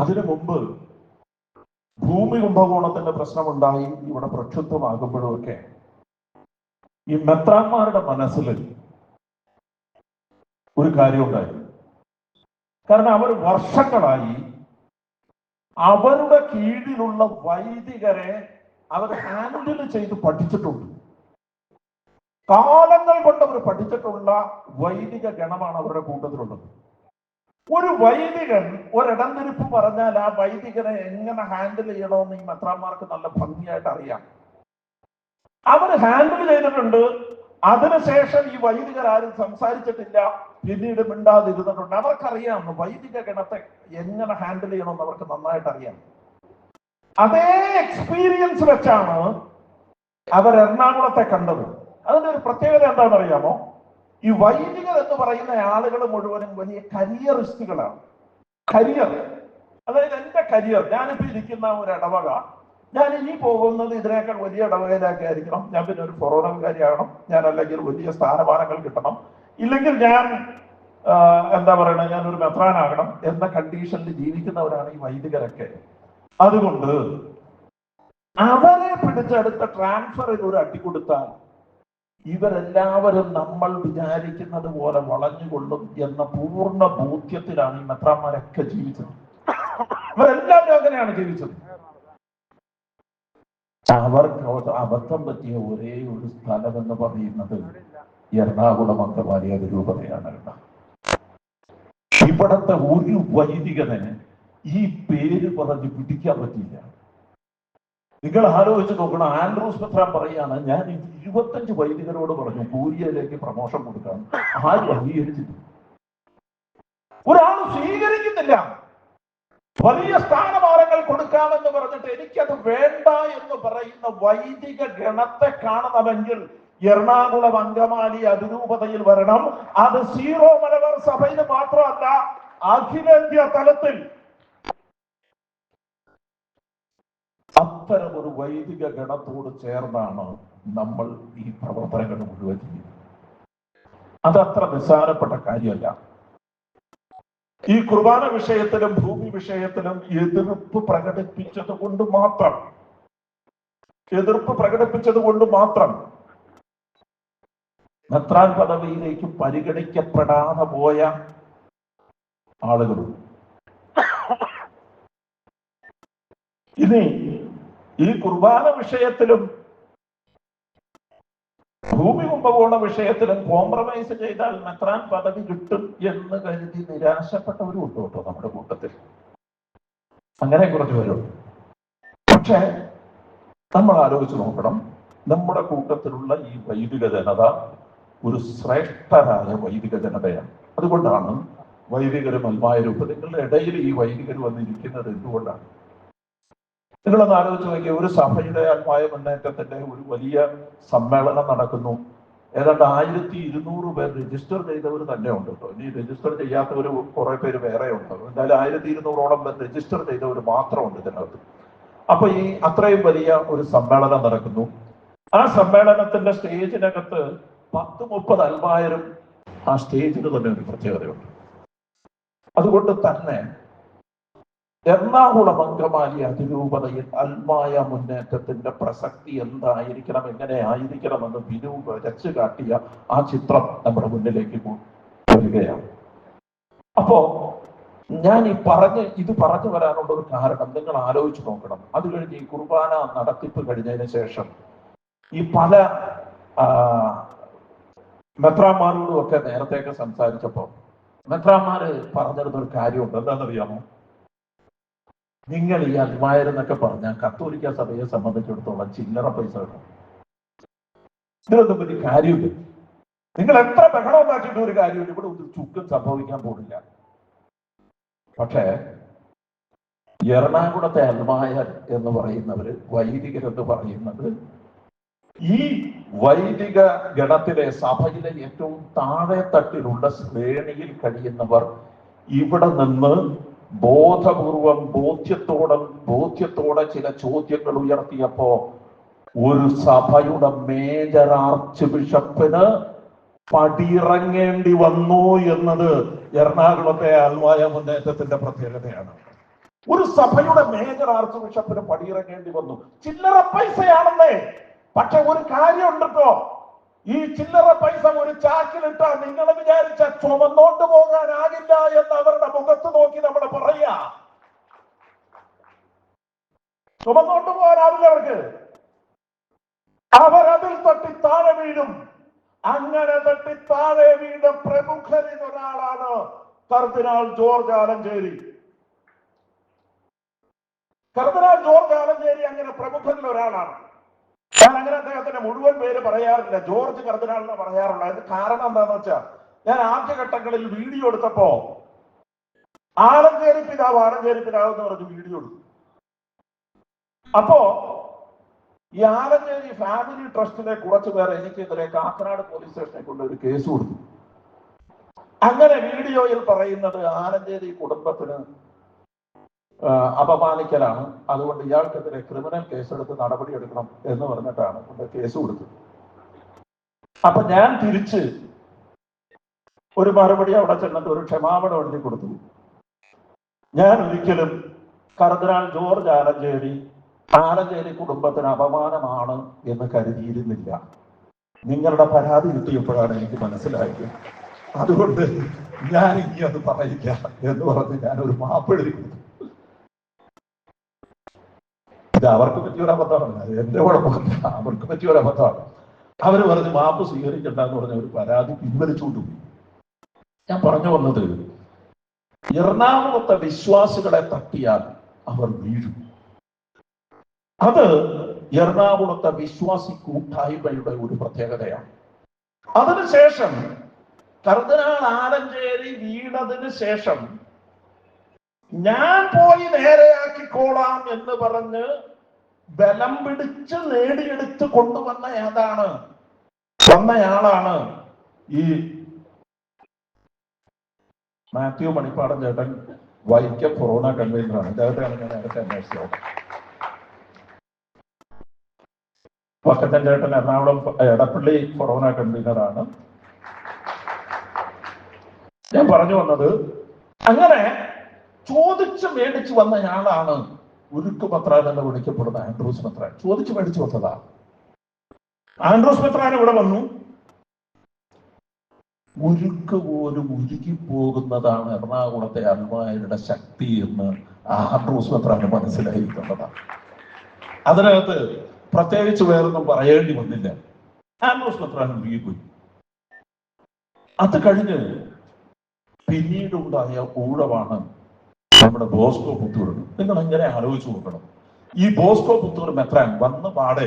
അതിനു മുമ്പ് ഭൂമി കുംഭകോണത്തിന്റെ പ്രശ്നമുണ്ടായി ഇവിടെ പ്രക്ഷുബ്ധമാകുമ്പോഴൊക്കെ ഈ മെത്രാന്മാരുടെ മനസ്സിൽ ഒരു കാര്യമുണ്ടായി. കാരണം അവർ വർഷങ്ങളായി അവരുടെ കീഴിലുള്ള വൈദികരെ അവർ ഹാൻഡിൽ ചെയ്ത് പഠിച്ചിട്ടുണ്ട്. കാലങ്ങൾ കൊണ്ട് അവർ പഠിച്ചിട്ടുള്ള വൈദിക ഗണമാണ് അവരുടെ കൂട്ടത്തിലുള്ളത്. ഒരു വൈദികൻ ഒരിടംതിരിപ്പ് പറഞ്ഞാൽ ആ വൈദികനെ എങ്ങനെ ഹാൻഡിൽ ചെയ്യണമെന്ന് ഈ മെത്രാന്മാർക്ക് നല്ല ഭംഗിയായിട്ട് അറിയാം. അവർ ഹാൻഡിൽ ചെയ്തിട്ടുണ്ട്. അതിനുശേഷം ഈ വൈദികർ ആരും സംസാരിച്ചിട്ടില്ല. പിന്നീട് മിണ്ടാതിരുന്നിട്ടുണ്ട്. അവർക്കറിയാം വൈദിക ഗണത്തെ എങ്ങനെ ഹാൻഡിൽ ചെയ്യണമെന്ന് അവർക്ക് നന്നായിട്ട് അറിയാം. അതേ എക്സ്പീരിയൻസ് വെച്ചാണ് അവർ എറണാകുളത്തെ കണ്ടത്. അതിന്റെ ഒരു പ്രത്യേകത എന്താണെന്ന് അറിയാമോ ഈ വൈദികർ എന്ന് പറയുന്ന ആളുകൾ മുഴുവനും വലിയ കരിയറിസ്റ്റുകളാണ്. കരിയർ. അതായത് എന്റെ കരിയർ. ഞാനിപ്പോ ഇരിക്കുന്ന ഒരു ഇടവക. ഞാൻ ഇനി പോകുന്നത് ഇതിനേക്കാൾ വലിയ ഇടവകയിലൊക്കെ ആയിരിക്കണം ഞാൻ പിന്നെ ഒരു ഫൊറോണക്കാരിയാകണം ഞാൻ അല്ലെങ്കിൽ വലിയ സ്ഥാനമാനങ്ങൾ കിട്ടണം. ഇല്ലെങ്കിൽ ഞാൻ എന്താ പറയണേ ഞാൻ ഒരു മെത്രാനാകണം എന്ന കണ്ടീഷനിൽ ജീവിക്കുന്നവരാണ് ഈ വൈദികരൊക്കെ. അതുകൊണ്ട് അവരെ പിടിച്ചെടുത്ത ട്രാൻസ്ഫറിൽ ഒരു അടി കൊടുത്താൽ ഇവരെല്ലാവരും നമ്മൾ വിചാരിക്കുന്നത് പോലെ വളഞ്ഞുകൊള്ളും എന്ന പൂർണ ബോധ്യത്തിലാണ് ഈ മെത്രാന്മാരൊക്കെ ജീവിച്ചത്. ഇവരെല്ലാവരും അങ്ങനെയാണ് ജീവിച്ചത്. അവർക്ക് അബദ്ധം പറ്റിയ ഒരേ ഒരു സ്ഥലം എന്ന് പറയുന്നത് എറണാകുളം അങ്കമാലി അതിരൂപതയാണ് കേട്ടോ. ഇവിടത്തെ ഒരു വൈദികന് ഈ പേര് പറഞ്ഞ് പിടിക്കാൻ പറ്റിയില്ല. നിങ്ങൾ ആലോചിച്ച് നോക്കണം. ആൻഡ്രൂസ് മിത്ര പറയാണ് ഞാൻ ഇരുപത്തഞ്ച് വൈദികരോട് പറഞ്ഞു കൂരിയയിലേക്ക് പ്രമോഷൻ കൊടുക്കാൻ. ആരും അംഗീകരിച്ചില്ല. ഒരാൾ സ്വീകരിക്കുന്നില്ല. വലിയ സ്ഥാനമാനങ്ങൾ കൊടുക്കാമെന്ന് പറഞ്ഞിട്ട് എനിക്കത് വേണ്ട എന്ന് പറയുന്ന വൈദിക ഗണത്തെ കാണണമെങ്കിൽ എറണാകുളം അങ്കമാലി അതിരൂപതയിൽ വരണം. അത് സീറോ മലബാർ സഭയിൽ മാത്രമല്ല അഖിലേന്ത്യാ തലത്തിൽ അത്തരം ഒരു വൈദിക ഗണത്തോട് ചേർന്നാണ് നമ്മൾ ഈ പ്രവർത്തനങ്ങൾ മുഴുവൻ ചെയ്യുന്നത്. അതത്ര നിസ്സാരപ്പെട്ട കാര്യമല്ല. ഈ കുർബാന വിഷയത്തിലും ഭൂമി വിഷയത്തിലും എതിർപ്പ് പ്രകടിപ്പിച്ചത് കൊണ്ട് മാത്രം എതിർപ്പ് പ്രകടിപ്പിച്ചത് കൊണ്ട് മാത്രം മെത്രാൻ പദവിയിലേക്ക് പരിഗണിക്കപ്പെടാതെ പോയ ആളുകളുണ്ട്. ഇനി ഈ കുർബാന വിഷയത്തിലും ഭൂമി കുംഭകോണ വിഷയത്തിലും കോംപ്രമൈസ് ചെയ്താൽ മെത്രാൻ പദവി കിട്ടും എന്ന് കരുതി നിരാശപ്പെട്ടവരും ഉണ്ട് കേട്ടോ നമ്മുടെ കൂട്ടത്തിൽ. അങ്ങനെ കുറച്ച് പേരുണ്ട്. പക്ഷേ നമ്മൾ ആലോചിച്ച് നോക്കണം. നമ്മുടെ കൂട്ടത്തിലുള്ള ഈ വൈദിക ജനത ഒരു ശ്രേഷ്ഠരായ വൈദിക ജനതയാണ്. അതുകൊണ്ടാണ് വൈദികരും അൽമായ നിങ്ങളുടെ ഇടയിൽ ഈ വൈദികർ വന്നിരിക്കുന്നത് എന്തുകൊണ്ടാണ്? നിങ്ങളൊന്ന് ആലോചിച്ച് നോക്കിയ ഒരു സഭയുടെ ആത്മായ മുന്നേറ്റത്തിന്റെ ഒരു വലിയ സമ്മേളനം നടക്കുന്നു. ഏതാണ്ട് ആയിരത്തി ഇരുന്നൂറ് പേർ രജിസ്റ്റർ ചെയ്തവർ തന്നെ ഉണ്ട് കേട്ടോ. ഇനി രജിസ്റ്റർ ചെയ്യാത്തവർ കുറെ പേര് വേറെ ഉണ്ട്. എന്തായാലും ആയിരത്തി ഇരുന്നൂറോളം പേർ രജിസ്റ്റർ ചെയ്തവർ മാത്രമുണ്ട് ഇതിനകത്ത്. അപ്പൊ ഈ അത്രയും വലിയ ഒരു സമ്മേളനം നടക്കുന്നു. ആ സമ്മേളനത്തിന്റെ സ്റ്റേജിനകത്ത് പത്ത് മുപ്പത് അൽമായരും ആ സ്റ്റേജിന് തന്നെ ഒരു പ്രത്യേകതയുണ്ട്. അതുകൊണ്ട് തന്നെ എറണാകുളം അങ്കമാലി അതിരൂപതയിൽ അൽമായ മുന്നേറ്റത്തിന്റെ പ്രസക്തി എന്തായിരിക്കണം? എങ്ങനെ ആയിരിക്കണമെന്ന് വിനു വരച്ചു കാട്ടിയ ആ ചിത്രം നമ്മുടെ മുന്നിലേക്ക് വരികയാണ്. അപ്പോ ഞാൻ ഈ പറഞ്ഞ് ഇത് പറഞ്ഞു വരാനുള്ള ഒരു കാരണം നിങ്ങൾ ആലോചിച്ച് നോക്കണം. അത് കഴിഞ്ഞ് ഈ കുർബാന നടത്തിപ്പ് കഴിഞ്ഞതിന് ശേഷം ഈ പല മെത്രാമാരോടും ഒക്കെ നേരത്തെയൊക്കെ സംസാരിച്ചപ്പോ മെത്രാന്മാര് പറഞ്ഞിരുന്ന ഒരു കാര്യമുണ്ട്. എന്താണെന്നറിയാമോ? നിങ്ങൾ ഈ അൽമായരെന്നൊക്കെ പറഞ്ഞാൽ കത്തോലിക്ക സഭയെ സംബന്ധിച്ചിടത്തോളം ചില്ലറ പൈസ കിട്ടും ഇതിനൊന്നും വലിയ കാര്യമില്ല. നിങ്ങൾ എത്ര ബഹളം ഉണ്ടാക്കിയിട്ട് ഒരു കാര്യമില്ല. ഇവിടെ ഒരു ചുക്കും സംഭവിക്കാൻ പോകില്ല പക്ഷേ എറണാകുളത്തെ അൽമായർ എന്ന് പറയുന്നവര് വൈദികരെന്ന് പറയുന്നത് ഈ വൈദിക ഗണത്തിലെ സഭയിലെ ഏറ്റവും താഴെ തട്ടിലുള്ള ശ്രേണിയിൽ കഴിയുന്നവർ ഇവിടെ നിന്ന് ബോധപൂർവം ബോധ്യത്തോടെ ബോധ്യത്തോടെ ചില ചോദ്യങ്ങൾ ഉയർത്തിയപ്പോ ഒരു സഭയുടെ മേജർ ആർച്ച് ബിഷപ്പിന് പടിയിറങ്ങേണ്ടി വന്നു എന്നത് എറണാകുളത്തെ ആൽമായ മുന്നേറ്റത്തിന്റെ പ്രത്യേകതയാണ്. ഒരു സഭയുടെ മേജർ ആർച്ച് ബിഷപ്പിന് പടിയിറങ്ങേണ്ടി വന്നു. ചില്ലറ പൈസയാണെന്നേ. പക്ഷെ ഒരു കാര്യമുണ്ട് കേട്ടോ ഈ ചില്ലറ പൈസ ഒരു ചാക്കിൽ ചാക്കിലിട്ടാ നിങ്ങൾ വിചാരിച്ച ചുമന്നോട്ട് പോകാനാകില്ല എന്ന് അവരുടെ മുഖത്ത് നോക്കി നമ്മൾ പറയാ. ചുമന്നോട്ട് പോകാനാവില്ല അവർക്ക് അവരതിൽ തട്ടി താഴെ വീഴും. അങ്ങനെ തട്ടി താഴെ വീണ പ്രമുഖരിൽ ഒരാളാണ് cardinal George Alencherry. Cardinal George Alencherry അങ്ങനെ പ്രമുഖരിൽ ഒരാളാണ്. ഞാൻ അങ്ങനെ അദ്ദേഹത്തിന്റെ മുഴുവൻ പേര് പറയാറില്ല. ജോർജ് കർദിനാളിനെ പറയാറുള്ളത്. കാരണം എന്താന്ന് വെച്ചാൽ ഞാൻ ആദ്യഘട്ടങ്ങളിൽ വീഡിയോ എടുത്തപ്പോ ആലഞ്ചേരി പിതാവ് ആലഞ്ചേരി പിതാവ് എന്ന് പറഞ്ഞ് വീഡിയോ എടുത്തു. അപ്പോ ഈ ആലഞ്ചേരി ഫാമിലി ട്രസ്റ്റിലെ കുറച്ചു പേർ എനിക്കെതിരെ കാക്കനാട് പോലീസ് സ്റ്റേഷനെ കൊണ്ട് ഒരു കേസ് കൊടുത്തു. അങ്ങനെ വീഡിയോയിൽ പറയുന്നത് ആലഞ്ചേരി കുടുംബത്തിന് അപമാനിക്കലാണ്. അതുകൊണ്ട് ഇയാൾക്കെതിരെ ക്രിമിനൽ കേസെടുത്ത് നടപടിയെടുക്കണം എന്ന് പറഞ്ഞിട്ടാണ് ഇവിടെ കേസ് കൊടുത്തത്. അപ്പൊ ഞാൻ തിരിച്ച് ഒരു മറുപടി അവിടെ ചെന്നിട്ട് ഒരു ക്ഷമാപണം എഴുതി കൊടുത്തു. ഞാൻ ഒരിക്കലും കർദിനാൾ ജോർജ് ആലഞ്ചേരി ആലഞ്ചേരി കുടുംബത്തിന് അപമാനമാണ് എന്ന് കരുതിയിരുന്നില്ല. നിങ്ങളുടെ പരാതി കിട്ടിയപ്പോഴാണ് എനിക്ക് മനസ്സിലായത്. അതുകൊണ്ട് ഞാൻ ഇനി അത് പറയില്ല എന്ന് പറഞ്ഞ് ഞാൻ ഒരു മാപ്പെഴുതി കൊടുത്തു. ഇത് അവർക്ക് പറ്റിയൊരു അബദ്ധമാണ്. അത് എന്റെ കുഴപ്പമില്ല അവർക്ക് പറ്റിയൊരു അബദ്ധമാണ്. അവർ പറഞ്ഞ് മാപ്പ് സ്വീകരിക്കണ്ട എന്ന് പറഞ്ഞ ഒരു പരാതി പിൻവലിച്ചുകൊണ്ട് ഞാൻ പറഞ്ഞു വന്നത് എറണാകുളത്തെ വിശ്വാസികളെ തട്ടിയാൽ അവർ വീഴും. അത് എറണാകുളത്തെ വിശ്വാസി കൂട്ടായ്മയുടെ ഒരു പ്രത്യേകതയാണ്. അതിനുശേഷം കർദിനാൾ ആലഞ്ചേരി വീണതിന് ശേഷം ഞാൻ പോയി നേരെയാക്കിക്കോളാം എന്ന് പറഞ്ഞ് ബലം പിടിച്ച് നേടിയെടുത്ത് കൊണ്ടുവന്ന ഏതാണ്? വന്നയാളാണ് ഈ മാത്യു മണിപ്പാടൻ ചേട്ടൻ വൈക്കം കൊറോണ കൺവീനറാണ്. ചേട്ടനാണ് ഞാൻ നേരത്തെ അന്വേഷിച്ചത്. വക്കത്തൻ ചേട്ടൻ എറണാകുളം എടപ്പള്ളി കൊറോണ കൺവീനറാണ്. ഞാൻ പറഞ്ഞു വന്നത് അങ്ങനെ ചോദിച്ച് മേടിച്ചു വന്നയാളാണ് ഉരുക്ക് പത്രാൻ എന്ന് വിളിക്കപ്പെടുന്ന ആൻഡ്രൂസ് മെത്രാൻ ചോദിച്ചു മേടിച്ചു വന്നതാ ആൻഡ്രൂസ് മെത്രാൻ ഇവിടെ വന്നു? ഉരുക്ക് പോലും ഉരുകി പോകുന്നതാണ് എറണാകുളത്തെ അൽമായരുടെ ശക്തി എന്ന് ആൻഡ്രൂസ് മെത്രാൻ മനസ്സിലായിട്ടുള്ളതാണ് അതിനകത്ത് പ്രത്യേകിച്ച് വേറൊന്നും പറയേണ്ടി വന്നില്ല. ആൻഡ്രൂസ് മെത്രാൻ ഉരുകിപ്പോയി അത് കഴിഞ്ഞ് പിന്നീടുണ്ടായ ഊഴമാണ് നമ്മുടെ ബോസ്കോ പുത്തൂർ നിങ്ങൾ എങ്ങനെ ആലോചിച്ച് നോക്കണം? ഈ ബോസ്കോ പുത്തൂർ മെത്രാൻ വന്ന പാടെ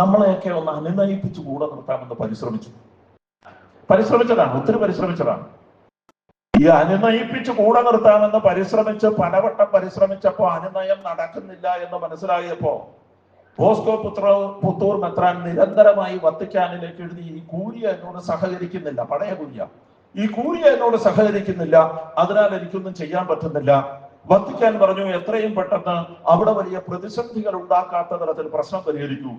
നമ്മളെയൊക്കെ ഒന്ന് അനുനയിപ്പിച്ച് കൂടെ നിർത്താമെന്ന് പരിശ്രമിച്ചു. പരിശ്രമിച്ചതാണ് ഒത്തിരി പരിശ്രമിച്ചതാണ്. ഈ അനുനയിപ്പിച്ച് കൂടെ നിർത്താമെന്ന് പരിശ്രമിച്ച് പലവട്ടം പരിശ്രമിച്ചപ്പോ അനുനയം നടക്കുന്നില്ല എന്ന് മനസ്സിലായപ്പോ ബോസ്കോ പുത്ര പുത്തൂർ മെത്രാൻ നിരന്തരമായി വത്തിക്കാനിലേക്ക് എഴുതി ഈ കൂലിയ എന്നോട് സഹകരിക്കുന്നില്ല പഴയ കൂലിയ. ഈ കൂലിയ എന്നോട് സഹകരിക്കുന്നില്ല അതിനാൽ എനിക്കൊന്നും ചെയ്യാൻ പറ്റുന്നില്ല. വത്തിക്കാൻ പറഞ്ഞു എത്രയും പെട്ടെന്ന് അവിടെ വലിയ പ്രതിസന്ധികൾ ഉണ്ടാക്കാത്ത തരത്തിൽ പ്രശ്നം പരിഹരിക്കൂ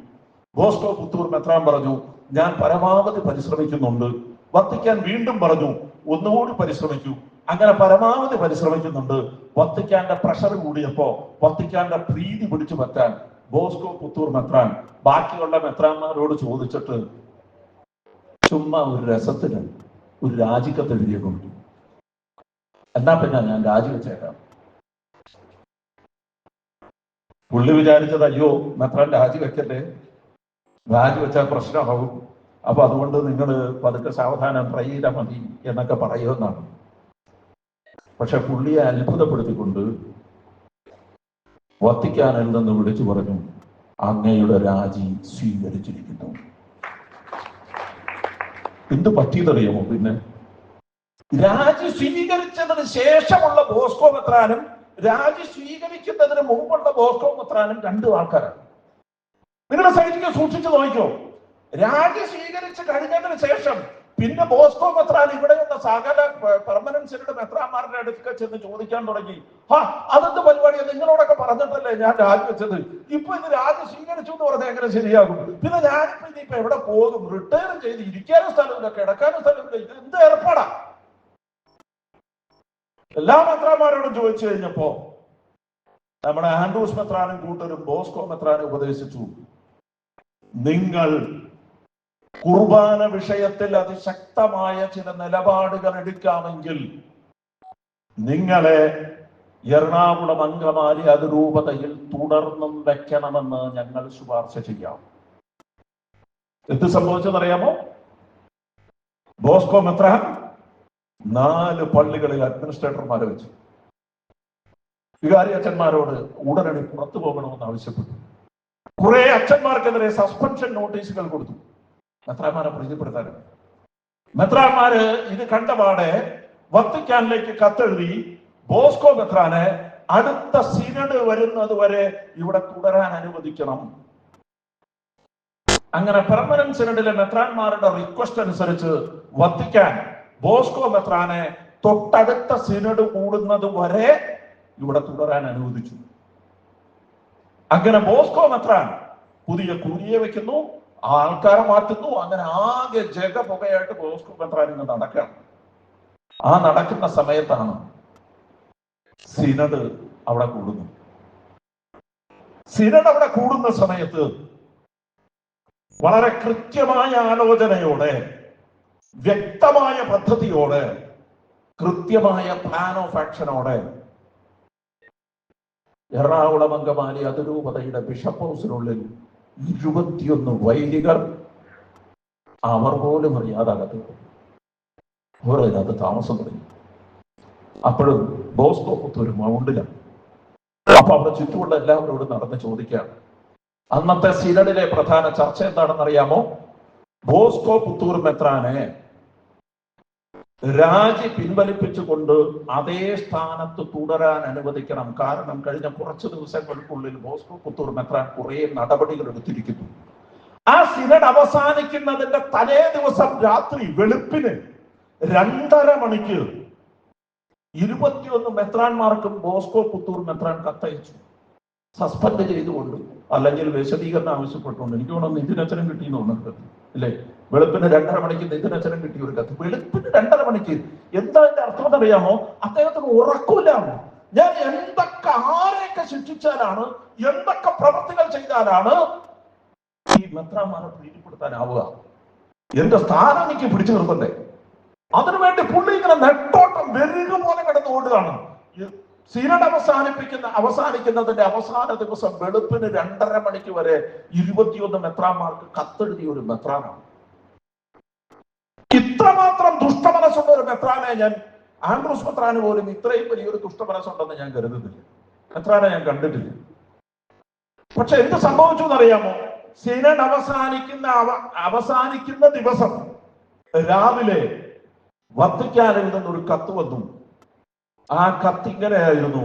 ബോസ്കോ പുത്തൂർ മെത്രാൻ പറഞ്ഞു ഞാൻ പരമാവധി പരിശ്രമിക്കുന്നുണ്ട്. വത്തിക്കാൻ വീണ്ടും പറഞ്ഞു ഒന്നുകൂടി പരിശ്രമിക്കൂ. അങ്ങനെ പരമാവധി പരിശ്രമിക്കുന്നുണ്ട്. വത്തിക്കാന്റെ പ്രഷർ കൂടിയപ്പോ വത്തിക്കാന്റെ പ്രീതി പിടിച്ചു പറ്റാൻ ബോസ്കോ പുത്തൂർ മെത്രാൻ ബാക്കിയുള്ള മെത്രാന്മാരോട് ചോദിച്ചിട്ട് ചുമ്മാ ഒരു രസത്തിന് ഒരു രാജിക്കത്ത് എഴുതിയ കൊടുത്തു എന്നാ പിന്നെ ഞാൻ രാജിവെച്ചേക്കാം പുള്ളി വിചാരിച്ചത് അയ്യോ മെത്രാൻ രാജിവെക്കല്ലേ രാജിവെച്ചാൽ പ്രശ്നമാകും അപ്പൊ അതുകൊണ്ട് നിങ്ങൾ പതുക്കെ സാവധാനം ട്രൈ ചെയ്താൽ മതി എന്നൊക്കെ പറയുമെന്നാണ്. പക്ഷെ പുള്ളിയെ അത്ഭുതപ്പെടുത്തിക്കൊണ്ട് വത്തിക്കാനിൽ നിന്ന് വിളിച്ചു പറഞ്ഞു അങ്ങയുടെ രാജി സ്വീകരിച്ചിരിക്കുന്നു. എന്ത് പറ്റിയതറിയാമോ പിന്നെ? രാജി സ്വീകരിച്ചതിന് ശേഷമുള്ള ബോസ്കോ മെത്രാനും രാജി സ്വീകരിക്കുന്നതിന് മുമ്പുള്ള ബോസ്കോ പുത്രാനും രണ്ടു ആൾക്കാരാണ്. നിങ്ങളുടെ സൈനിക സൂക്ഷിച്ചു നോക്കിക്കോ രാജി സ്വീകരിച്ച് കഴിഞ്ഞതിന് ശേഷം പിന്നെ ബോസ്കോ മെത്രാൻ ഇവിടെയുള്ള സകല പെർമനൻസിയുടെ മെത്രാന്മാരുടെ അടുക്ക ചെന്ന് ചോദിക്കാൻ തുടങ്ങി. ഹാ അതെന്ത് പരിപാടിയാ? നിങ്ങളോടൊക്കെ പറഞ്ഞിട്ടല്ലേ ഞാൻ രാജിവെച്ചത്. ഇപ്പൊ ഇത് രാജി സ്വീകരിച്ചു എന്ന് പറഞ്ഞാൽ എങ്ങനെ ശരിയാകും? പിന്നെ ഞാനിപ്പോ ഇനിയിപ്പോ എവിടെ പോകും? റിട്ടയർ ചെയ്ത് ഇരിക്കാനും സ്ഥലമില്ല കിടക്കാനും സ്ഥലമില്ല. ഇത് എന്ത് ഏർപ്പാടാ? എല്ലാ മെത്രാന്മാരോടും ചോദിച്ചു കഴിഞ്ഞപ്പോ നമ്മുടെ ആൻഡ്രൂസ് മെത്രാനും കൂട്ടരും ബോസ്കോ മെത്രാനും ഉപദേശിച്ചു നിങ്ങൾ കുർബാന വിഷയത്തിൽ അതിശക്തമായ ചില നിലപാടുകൾ എടുക്കാമെങ്കിൽ നിങ്ങളെ എറണാകുളം അങ്കമാലി അതിരൂപതയിൽ തുടർന്നും വെക്കണമെന്ന് ഞങ്ങൾ ശുപാർശ ചെയ്യാം. എന്ത് സംഭവിച്ചതറിയാമോ ബോസ്കോ മെത്രാൻ നാല് പള്ളികളിൽ അഡ്മിനിസ്ട്രേറ്റർമാരെ വെച്ചു. വികാരി അച്ഛന്മാരോട് ഉടനടി പുറത്തു പോകണമെന്ന് ആവശ്യപ്പെട്ടു. കുറെ അച്ഛന്മാർക്കെതിരെ സസ്പെൻഷൻ നോട്ടീസുകൾ കൊടുത്തു. മെത്രാന്മാരെ പ്രീതിപ്പെടുത്താനും. മെത്രാന്മാര് ഇത് കണ്ടപാടെ വത്തിക്കാനിലേക്ക് കത്തെഴുതി ബോസ്കോ മെത്രാനെ അടുത്ത സിനഡ് വരുന്നത് വരെ ഇവിടെ തുടരാൻ അനുവദിക്കണം. അങ്ങനെ പെർമനന്റ് സിനഡിലെ മെത്രാന്മാരുടെ റിക്വസ്റ്റ് അനുസരിച്ച് വത്തിക്കാൻ ബോസ്കോ മെത്രാനെ തൊട്ടടുത്ത സിനഡ് കൂടുന്നത് വരെ ഇവിടെ തുടരാൻ അനുവദിച്ചു. അങ്ങനെ ബോസ്കോ മെത്രാൻ പുതിയ കൂലിയെ വെക്കുന്നു ആൾക്കാരെ മാറ്റുന്നു അങ്ങനെ ആകെ ജഗപുകയായിട്ട് ബോസ്കോ മെത്രാൻ ഇന്ന് നടക്കണം ആ നടക്കുന്ന സമയത്താണ് സിനഡ് അവിടെ കൂടുന്നു. സിനഡ് അവിടെ കൂടുന്ന സമയത്ത് വളരെ കൃത്യമായ ആലോചനയോടെ വ്യക്തമായ പദ്ധതിയോടെ കൃത്യമായ പ്ലാൻ ഓഫ് ആക്ഷനോടെ എറണാകുളം അങ്കമാലി അതിരൂപതയുടെ ബിഷപ്പ് ഹൗസിനുള്ളിൽ ഇരുപത്തിയൊന്ന് വൈദികർ അവർ പോലും അറിയാതെ അകത്ത് അവർ അതിനകത്ത് താമസം തുടങ്ങി അപ്പോഴും ബോസ്കോ പുത്തൂര് മൗണ്ടിലാണ് അപ്പൊ അവിടെ ചുറ്റുമുള്ള എല്ലാവരോടും നടന്ന് ചോദിക്കുകയാണ്. അന്നത്തെ സിനഡിലെ പ്രധാന ചർച്ച എന്താണെന്ന് അറിയാമോ ബോസ്കോ പുത്തൂർ മെത്രാനെ രാജി പിൻവലിപ്പിച്ചുകൊണ്ട് അതേ സ്ഥാനത്ത് തുടരാൻ അനുവദിക്കണം. കാരണം കഴിഞ്ഞ കുറച്ച് ദിവസങ്ങൾക്കുള്ളിൽ ബോസ്കോ പുത്തൂർ മെത്രാൻ കുറെ നടപടികൾ എടുത്തിരിക്കുന്നു. ആ സിനഡ് അവസാനിക്കുന്നതിന്റെ തലേ ദിവസം രാത്രി വെളുപ്പിന് രണ്ടര മണിക്ക് ഇരുപത്തിയൊന്ന് മെത്രാൻമാർക്കും ബോസ്കോ പുത്തൂർ മെത്രാൻ കത്തയച്ചു. സസ്പെൻഡ് ചെയ്തുകൊണ്ട് അല്ലെങ്കിൽ വിശദീകരണം ആവശ്യപ്പെട്ടുകൊണ്ട്. എനിക്ക് തോന്നുന്നു നിതിനച്ചനം കിട്ടിയെന്ന് തോന്നുന്നുണ്ട് അല്ലേ? വെളുപ്പിന് രണ്ടര മണിക്ക് നിതിനച്ചനം കിട്ടിയ ഒരു കത്ത്. വെളുപ്പിന് രണ്ടര മണിക്ക്. എന്താ അതിന്റെ അർത്ഥം എന്നറിയാമോ? അദ്ദേഹത്തിന് ഉറക്കൂലാണ് ഞാൻ എന്തൊക്കെ ആരെയൊക്കെ ശിക്ഷിച്ചാലാണ് എന്തൊക്കെ പ്രവൃത്തികൾ ചെയ്താലാണ് ഈ മെത്രാമാരെ പ്രീതിപ്പെടുത്താനാവുക? എന്റെ സ്ഥാനം എനിക്ക് പിടിച്ചു നിർത്തണ്ടേ? അതിനുവേണ്ടി പുള്ളി ഇങ്ങനെ നെട്ടോട്ടം വെരുക പോലെ കിടന്ന് ഓടുകയാണ്. സീനഡ് അവസാനിപ്പിക്കുന്ന അവസാനിക്കുന്നതിന്റെ അവസാന ദിവസം വെളുപ്പിന് രണ്ടര മണിക്ക് വരെ ഇരുപത്തിയൊന്ന് മെത്രാന്മാർക്ക് കത്തെഴുതിയ ഒരു മെത്രാനാണ്. ഇത്രമാത്രം ദുഷ്ടമനസ്സുള്ള ഒരു മെത്രാനെ ഞാൻ ആൻഡ്രൂസ് മെത്രാന് പോലും ഇത്രയും വലിയൊരു ദുഷ്ടമനസ്സുണ്ടെന്ന് ഞാൻ കരുതുന്നില്ല. മെത്രാനെ ഞാൻ കണ്ടിട്ടില്ല. പക്ഷെ എന്ത് സംഭവിച്ചു എന്നറിയാമോ? സിനഡ് അവസാനിക്കുന്ന അവ- അവസാനിക്കുന്ന ദിവസം രാവിലെ വത്തിക്കാനിൽ നിന്നൊരു കത്ത് വന്നു. ആ കത്തിങ്ങനെയായിരുന്നു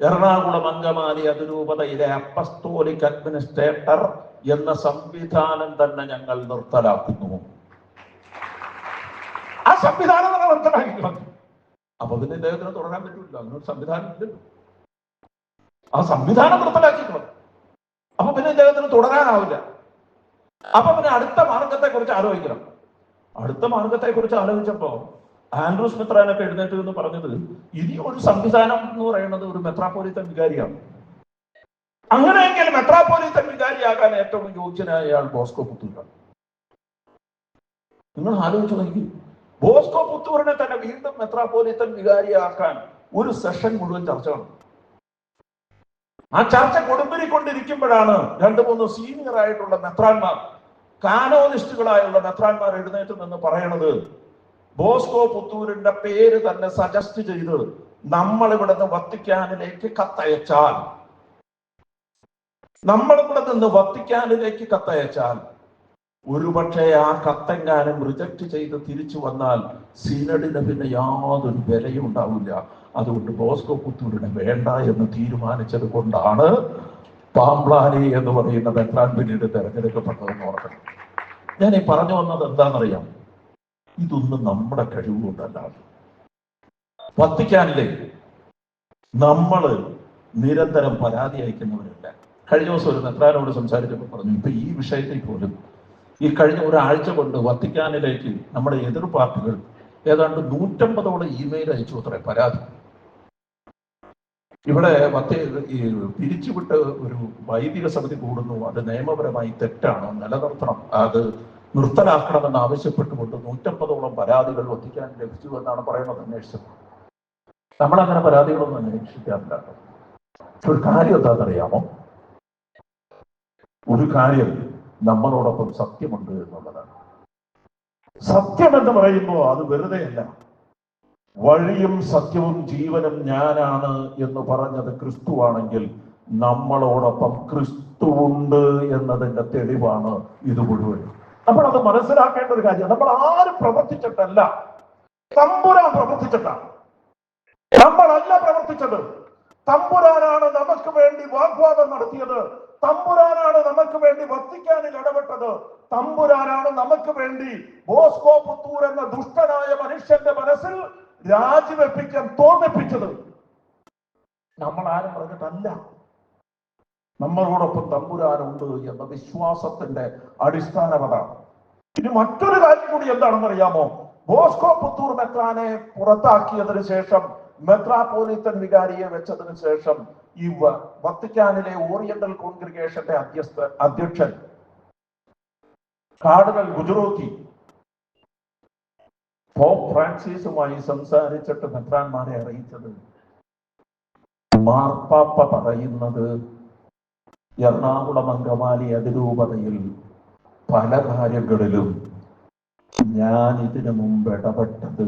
എറണാകുളം അങ്കമാലി അതിരൂപതയിലെ അപ്പസ്തോലിക് അഡ്മിനിസ്ട്രേറ്റർ എന്ന സംവിധാനം തന്നെ ഞങ്ങൾ നിർത്തലാക്കുന്നു. ആ സംവിധാനം. അപ്പൊ പിന്നെ ഇദ്ദേഹത്തിന് തുടരാൻ പറ്റില്ല അങ്ങനെ ഒരു സംവിധാനം ആ സംവിധാനം നിർത്തലാക്കി കളഞ്ഞു. അപ്പൊ പിന്നെ ഇദ്ദേഹത്തിന് തുടരാനാവില്ല. അപ്പൊ പിന്നെ അടുത്ത മാർഗത്തെ കുറിച്ച് ആലോചിക്കണം. അടുത്ത മാർഗത്തെ കുറിച്ച് ആലോചിച്ചപ്പോ ആൻഡ്രൂസ് മെത്രാനൊക്കെ എഴുന്നേറ്റ് എന്ന് പറഞ്ഞത് ഇനി ഒരു സംവിധാനം എന്ന് പറയുന്നത് ഒരു മെത്രാപോലിത്തൻ വികാരിയാണ്. അങ്ങനെയെങ്കിൽ മെത്രാപോലിത്തൻ വികാരിയാകാൻ ഏറ്റവും യോഗ്യനായ ആൾ ബോസ്കോ പുത്തൂരാണ്. നിങ്ങൾ ആലോചിച്ചു നോക്കി. ബോസ്കോ പുത്തൂരിനെ തന്നെ വീണ്ടും മെത്രാപോലിത്തൻ വികാരിയാക്കാൻ ഒരു സെഷൻ മുഴുവൻ ചർച്ച ആ ചർച്ച കൊടുമ്പിരിക്കൊണ്ടിരിക്കുമ്പോഴാണ് രണ്ടു മൂന്ന് സീനിയർ ആയിട്ടുള്ള മെത്രാന്മാർ കാനോനിസ്റ്റുകളായുള്ള മെത്രാന്മാർ എഴുന്നേറ്റ് നിന്ന് പറയണത് ബോസ്കോ പുത്തൂരിന്റെ പേര് തന്നെ സജസ്റ്റ് ചെയ്ത് നമ്മൾ ഇവിടുന്ന് വത്തിക്കാനിലേക്ക് കത്തയച്ചാൽ. നമ്മൾ ഇവിടെ നിന്ന് വത്തിക്കാനിലേക്ക് കത്തയച്ചാൽ. ഒരുപക്ഷെ ആ കത്തെങ്ങാനും റിജക്ട് ചെയ്ത് തിരിച്ചു വന്നാൽ സീനഡിന് പിന്നെ യാതൊരു വിലയും ഉണ്ടാവില്ല. അതുകൊണ്ട് ബോസ്കോ പുത്തൂരിനെ വേണ്ട എന്ന് തീരുമാനിച്ചത് കൊണ്ടാണ് പാംപ്ലാനി എന്ന് പറയുന്ന ബംഗ്ലാൻ പിന്നീട് തെരഞ്ഞെടുക്കപ്പെട്ടതെന്ന് ഓർക്കണം. ഞാൻ ഈ പറഞ്ഞു വന്നത് എന്താണെന്നറിയാം ഇതൊന്നും നമ്മുടെ കഴിവുകൊണ്ടല്ല. വത്തിക്കാനില്ലേ നമ്മൾ നിരന്തരം പരാതി അയക്കുന്നവരല്ല. കഴിഞ്ഞ ദിവസം ഒരു നെത്രാനോട് സംസാരിച്ചപ്പോൾ പറഞ്ഞു ഇപ്പൊ ഈ വിഷയത്തിൽ പോലും ഈ കഴിഞ്ഞ ഒരാഴ്ച കൊണ്ട് വത്തിക്കാനിലേക്ക് നമ്മുടെ എതിർ പാർട്ടികൾ ഏതാണ്ട് നൂറ്റമ്പതോടെ ഇമെയിൽ അയച്ചു അത്രേ പരാതി. ഇവിടെ മറ്റേ ഈ പിരിച്ചുവിട്ട് ഒരു വൈദിക സമിതി കൂടുന്നു. അത് നിയമപരമായി തെറ്റാണോ? നിലനിർത്തണം. അത് നിർത്തലാക്കണമെന്ന് ആവശ്യപ്പെട്ടുകൊണ്ട് നൂറ്റമ്പതോളം പരാതികൾ വത്തിക്കാൻ ലഭിച്ചു എന്നാണ് പറയുന്നത് അന്വേഷിച്ചത് നമ്മളങ്ങനെ പരാതികളൊന്നും അന്വേഷിക്കാറില്ല ഒരു കാര്യം എന്താണെന്നറിയാമോ? ഒരു കാര്യം നമ്മളോടൊപ്പം സത്യമുണ്ട് എന്നുള്ളതാണ്. സത്യം എന്ന് പറയുമ്പോൾ അത് വെറുതെയല്ല. വഴിയും സത്യവും ജീവനും ഞാനാണ് എന്ന് പറഞ്ഞത് ക്രിസ്തുവാണെങ്കിൽ നമ്മളോടൊപ്പം ക്രിസ്തുവുണ്ട് എന്നതിന്റെ തെളിവാണ് ഇത് മുഴുവൻ നമ്മൾ അത് മനസ്സിലാക്കേണ്ട ഒരു കാര്യം നമ്മൾ ആരും പ്രവർത്തിച്ചിട്ടല്ല. തമ്പുരാൻ പ്രവർത്തിച്ചിട്ടാണ്. നമ്മളല്ല പ്രവർത്തിച്ചത്. തമ്പുരാനാണ് നമുക്ക് വേണ്ടി വാഗ്വാദം നടത്തിയത്. തമ്പുരാനാണ് നമുക്ക് വേണ്ടി വത്തിക്കാനിൽ ഇടപെട്ടത്. തമ്പുരാനാണ് നമുക്ക് വേണ്ടി ബോസ്കോ പുത്തൂർ എന്ന ദുഷ്ടനായ മനുഷ്യന്റെ മനസ്സിൽ രാജിവെപ്പിക്കാൻ തോന്നിപ്പിച്ചത്. നമ്മൾ ആരും പറഞ്ഞിട്ടല്ല. നമ്മളോടൊപ്പം തമ്പുരാനുണ്ട് എന്ന വിശ്വാസത്തിന്റെ അടിസ്ഥാനമതാണ് ഇനി മറ്റൊരു കാര്യം കൂടി എന്താണെന്ന് അറിയാമോ ബോസ്കോ പുത്തൂർ മെത്രാനെ പുറത്താക്കിയതിനു ശേഷം മെത്രാപോലിത്തൻ വികാരിയെ വെച്ചതിനു ശേഷം ഈ വത്തിക്കാനിലെ ഓറിയന്റൽ കോൺഗ്രിഗേഷന്റെ അധ്യസ്ഥ അധ്യക്ഷൻ കാർഡിനൽ ഗുജറോത്തി പോപ്പ് ഫ്രാൻസിസുമായി സംസാരിച്ചിട്ട് മെത്രാന്മാരെ അറിയിച്ചത്. മാർപ്പാപ്പ പറയുന്നത് എറണാകുളം അങ്കമാലി അതിരൂപതയിൽ പല കാര്യങ്ങളിലും ഞാൻ ഇതിനു മുമ്പ് ഇടപെട്ടത്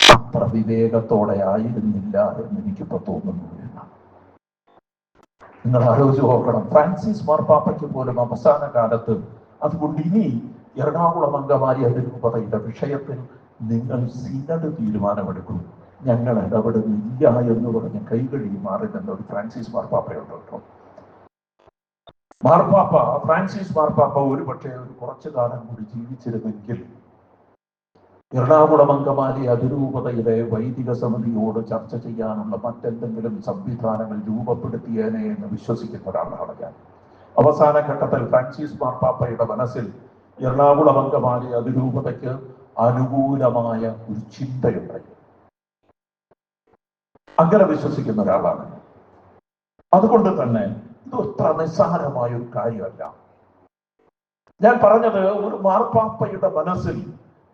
അത്ര വിവേകത്തോടെ ആയിരുന്നില്ല എന്ന് എനിക്കിപ്പോ തോന്നുന്നു. നിങ്ങൾ ആലോചിച്ച് നോക്കണം. ഫ്രാൻസിസ് മാർപ്പാപ്പയ്ക്ക് പോലും അവസാന കാലത്ത് അതുകൊണ്ട് ഇനി എറണാകുളം അങ്കമാലി അതിരൂപതയുടെ വിഷയത്തിൽ നിങ്ങൾ സിനഡ് തീരുമാനമെടുക്കും. ഞങ്ങൾ ഇടപെടുന്നില്ല എന്ന് പറഞ്ഞ് കൈകഴുകി മാറി നിന്ന ഒരു ഫ്രാൻസിസ് മാർപ്പാപ്പയുണ്ട് കേട്ടോ. മാർപ്പാപ്പ ഫ്രാൻസിസ് മാർപ്പാപ്പ ഒരു പക്ഷേ ഒരു കുറച്ചു കാലം കൂടി ജീവിച്ചിരുന്നെങ്കിൽ എറണാകുളം അങ്കമാലി അതിരൂപതയുടെ വൈദിക സമിതിയോട് ചർച്ച ചെയ്യാനുള്ള മറ്റെന്തെങ്കിലും സംവിധാനങ്ങൾ രൂപപ്പെടുത്തിയേനെ എന്ന് വിശ്വസിക്കുന്ന ഒരാളാണ് ഞാൻ. അവസാന ഘട്ടത്തിൽ ഫ്രാൻസിസ് മാർപ്പാപ്പയുടെ മനസ്സിൽ എറണാകുളം അങ്കമാലി അതിരൂപതയ്ക്ക് അനുകൂലമായ ഒരു ചിന്തയുണ്ടായി. അങ്ങനെ വിശ്വസിക്കുന്ന ഒരാളാണ്. അതുകൊണ്ട് തന്നെ ഇത് അത്ര നിസ്സാരമായ ഒരു കാര്യമല്ല. ഞാൻ പറഞ്ഞത് ഒരു മാർപ്പാപ്പയുടെ മനസ്സിൽ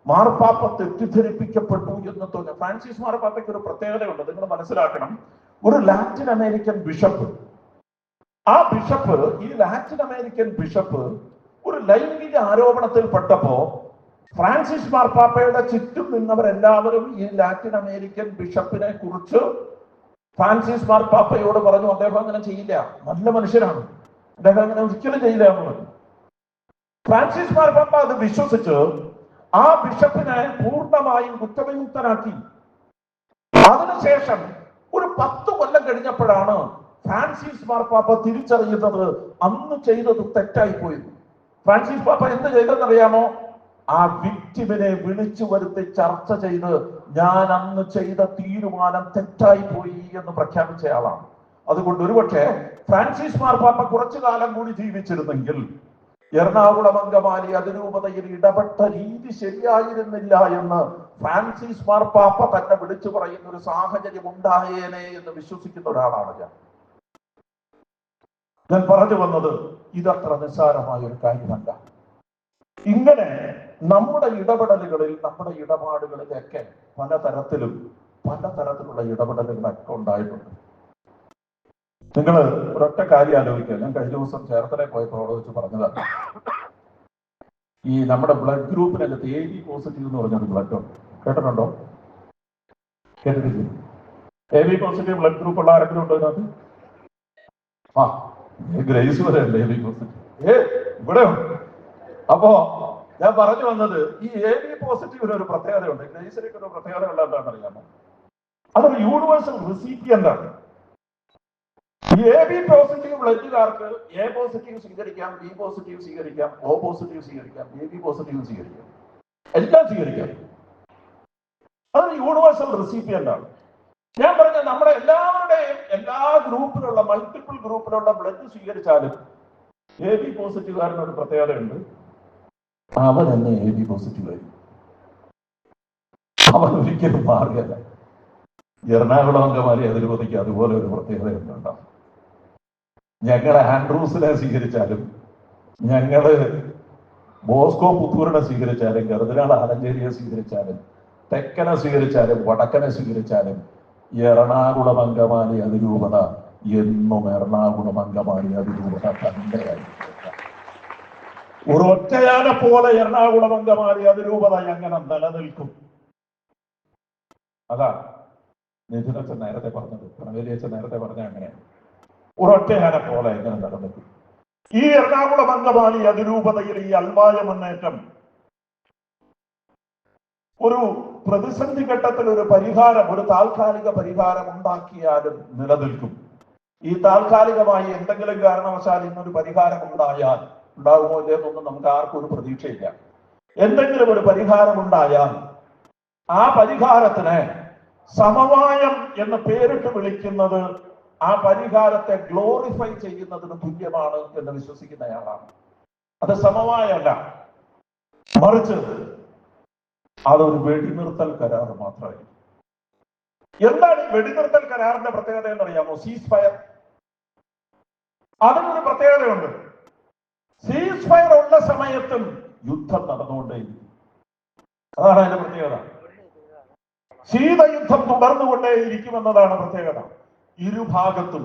മാർപ്പാപ്പ തെറ്റിദ്ധരിപ്പിക്കപ്പെട്ടു എന്ന് തോന്നുന്നു ഫ്രാൻസിസ് മാർപ്പാപ്പയ്ക്ക് ഒരു പ്രത്യേകതയുണ്ട്. നിങ്ങൾ മനസ്സിലാക്കണം ഒരു ലാറ്റിൻ അമേരിക്കൻ ബിഷപ്പ് ആ ബിഷപ്പ് ഈ ലാറ്റിൻ അമേരിക്കൻ ബിഷപ്പ് ഒരു ലൈംഗിക ആരോപണത്തിൽ പെട്ടപ്പോ ഫ്രാൻസിസ് മാർപ്പാപ്പയുടെ ചുറ്റും നിന്നവരെല്ലാവരും ഈ ലാറ്റിൻ അമേരിക്കൻ ബിഷപ്പിനെ കുറിച്ച് ഫ്രാൻസിസ് മാർപ്പാപ്പയോട് പറഞ്ഞു അദ്ദേഹം അങ്ങനെ ചെയ്യില്ല. നല്ല മനുഷ്യരാണ്. അദ്ദേഹം അങ്ങനെ ഒരിക്കലും ചെയ്യില്ല എന്ന് പറഞ്ഞു. ഫ്രാൻസിസ് മാർപ്പാപ്പ അത് വിശ്വസിച്ച് ആ ബിഷപ്പിനെ പൂർണമായും കുറ്റവിമുക്തനാക്കി. അതിനുശേഷം ഒരു പത്ത് കൊല്ലം കഴിഞ്ഞപ്പോഴാണ് ഫ്രാൻസിസ് മാർപ്പാപ്പ തിരിച്ചറിയുന്നത് അന്ന് ചെയ്തത് തെറ്റായി പോയി ഫ്രാൻസിസ് പാപ്പ എന്ത് ചെയ്തെന്നറിയാമോ? ആ വിക്ടിമിനെ വിളിച്ചു വരുത്തി ചർച്ച ചെയ്ത് ഞാൻ അന്ന് ചെയ്ത തീരുമാനം തെറ്റായി പോയി എന്ന് പ്രഖ്യാപിച്ചയാളാണ് അതുകൊണ്ട് ഒരുപക്ഷെ ഫ്രാൻസിസ് മാർപ്പാപ്പ കുറച്ചു കാലം കൂടി ജീവിച്ചിരുന്നെങ്കിൽ എറണാകുളം അങ്കമാലി അതിരൂപതയിൽ ഇടപെട്ട രീതി ശരിയായിരുന്നില്ല എന്ന് ഫ്രാൻസിസ് മാർപ്പാപ്പ തന്നെ വിളിച്ചു പറയുന്ന ഒരു സാഹചര്യം ഉണ്ടായേനെ എന്ന് വിശ്വസിക്കുന്ന ഒരാളാണ് ഞാൻ. ഞാൻ പറഞ്ഞു വന്നത് ഇതത്ര നിസ്സാരമായ ഒരു കാര്യമല്ല. ഇങ്ങനെ നമ്മുടെ ഇടപെടലുകളിൽ നമ്മുടെ ഇടപാടുകളിലൊക്കെ പലതരത്തിലും പലതരത്തിലുള്ള ഇടപെടലുകളൊക്കെ ഉണ്ടായിട്ടുണ്ട്. നിങ്ങൾ ഒരൊറ്റ കാര്യം ആലോചിക്കുക. ഞാൻ കഴിഞ്ഞ ദിവസം ചേർത്തലെ പോയപ്പോൾ അവിടെ വെച്ച് പറഞ്ഞതാണ്. ഈ നമ്മുടെ ബ്ലഡ് ഗ്രൂപ്പിനകത്ത് എ ബി പോസിറ്റീവ് എന്ന് പറഞ്ഞൊരു ബ്ലഡ് ഉണ്ട്. കേട്ടിട്ടുണ്ടോ? കേട്ടിട്ടില്ലേ? A B positive blood group ഉള്ള ആരെങ്കിലും ഉണ്ടോ ഇതിനകത്ത്? ആ ഗ്രേസ് വരെ ഉണ്ട് എ ബി പോസിറ്റീവ് ഏ ഇവിടെ അപ്പോ ഞാൻ പറഞ്ഞു വന്നത് ഈ എ ബി പോസിറ്റീവിന് ഒരു പ്രത്യേകതയുണ്ട്. ഗ്രേസിലേക്ക് ഒരു പ്രത്യേകത ഉള്ള എന്താണെന്ന് അറിയാമോ അതൊരു യൂണിവേഴ്സൽ റെസിപ്പിയന്റ് ആണ് എ ബി പോസിറ്റീവ് ബ്ലഡുകാർക്ക് എ പോസിറ്റീവ് സ്വീകരിക്കാം ബി പോസിറ്റീവ് സ്വീകരിക്കാം ഒ പോസിറ്റീവ് സ്വീകരിക്കാം എ ബി പോസിറ്റീവ് സ്വീകരിക്കാം. എല്ലാം സ്വീകരിക്കാം. അതൊരു യൂണിവേഴ്സൽ റെസിപ്പിയന്റ് ആണ് ഞാൻ പറഞ്ഞ നമ്മുടെ എല്ലാവരുടെയും എല്ലാ ഗ്രൂപ്പിലുള്ള മൾട്ടിപ്പിൾ ഗ്രൂപ്പിലുള്ള ബ്ലഡ് സ്വീകരിച്ചാലും എ ബി പോസിറ്റീവുകാരന് ഒരു പ്രത്യേകതയുണ്ട്. അവൻ എന്നെ എ ബി പോസിറ്റീവ് ആയി. അവൻ ഒരിക്കലും മാറുകയല്ല എറണാകുളം അങ്കമാലി അതിരുപതിക്ക് അതുപോലെ ഒരു പ്രത്യേകതയുണ്ട് ഞങ്ങളെ ആൻഡ്രൂസിനെ സ്വീകരിച്ചാലും ഞങ്ങൾ ബോസ്കോ പുത്തൂരിനെ സ്വീകരിച്ചാലും കരുതനാൾ ആലഞ്ചേരിയെ സ്വീകരിച്ചാലും തെക്കനെ സ്വീകരിച്ചാലും വടക്കനെ സ്വീകരിച്ചാലും എറണാകുളം അങ്കമാലി അതിരൂപത എന്നും എറണാകുളം അങ്കമാലി അതിരൂപത തന്നെയായിരിക്കും. ഒരു ഒറ്റയാനെ പോലെ എറണാകുളം അങ്കമാലി അതിരൂപത എങ്ങനെ നിലനിൽക്കും? അതാണ് നിധുനച്ചൻ നേരത്തെ പറഞ്ഞത്. പ്രണവേലിയച്ചൻ നേരത്തെ പറഞ്ഞ അങ്ങനെ. ഒറ്റയാനെ പോലെ എങ്ങനെ നിലനിൽക്കും? ഈ എറണാകുളം അങ്കമാലി അതിരൂപതയിൽ ഈ അൽവായ മുന്നേറ്റം ഒരു പ്രതിസന്ധി ഘട്ടത്തിൽ ഒരു പരിഹാരം ഒരു താൽക്കാലിക പരിഹാരം ഉണ്ടാക്കിയാലും നിലനിൽക്കും. ഈ താൽക്കാലികമായി എന്തെങ്കിലും കാരണവശാൽ ഇന്നൊരു പരിഹാരം ഉണ്ടായാൽ ഉണ്ടാകുമോ ഇല്ലെന്നൊന്നും നമുക്ക് ആർക്കും ഒരു പ്രതീക്ഷയില്ല. എന്തെങ്കിലും ഒരു പരിഹാരം ഉണ്ടായാൽ ആ പരിഹാരത്തിന് സമവായം എന്ന് പേരിട്ട് വിളിക്കുന്നത് ആ പരിഹാരത്തെ ഗ്ലോറിഫൈ ചെയ്യുന്നതിന് തുല്യമാണ് എന്ന് വിശ്വസിക്കുന്നയാളാണ് അത് സമവായമല്ല. മറിച്ച് അതൊരു വെടിനിർത്തൽ കരാർ മാത്രമായി എന്താണ് വെടിനിർത്തൽ കരാറിന്റെ പ്രത്യേകത എന്നറിയാമോ സീസ് ഫയർ അതിനൊരു പ്രത്യേകതയുണ്ട്. സീസ് ഫയർ ഉള്ള സമയത്തും യുദ്ധം നടന്നുകൊണ്ടേയിരിക്കും. അതാണ് അതിന്റെ പ്രത്യേകത. ശീതയുദ്ധം തുടർന്നുകൊണ്ടേയിരിക്കുമെന്നതാണ് പ്രത്യേകത. ഇരുഭാഗത്തും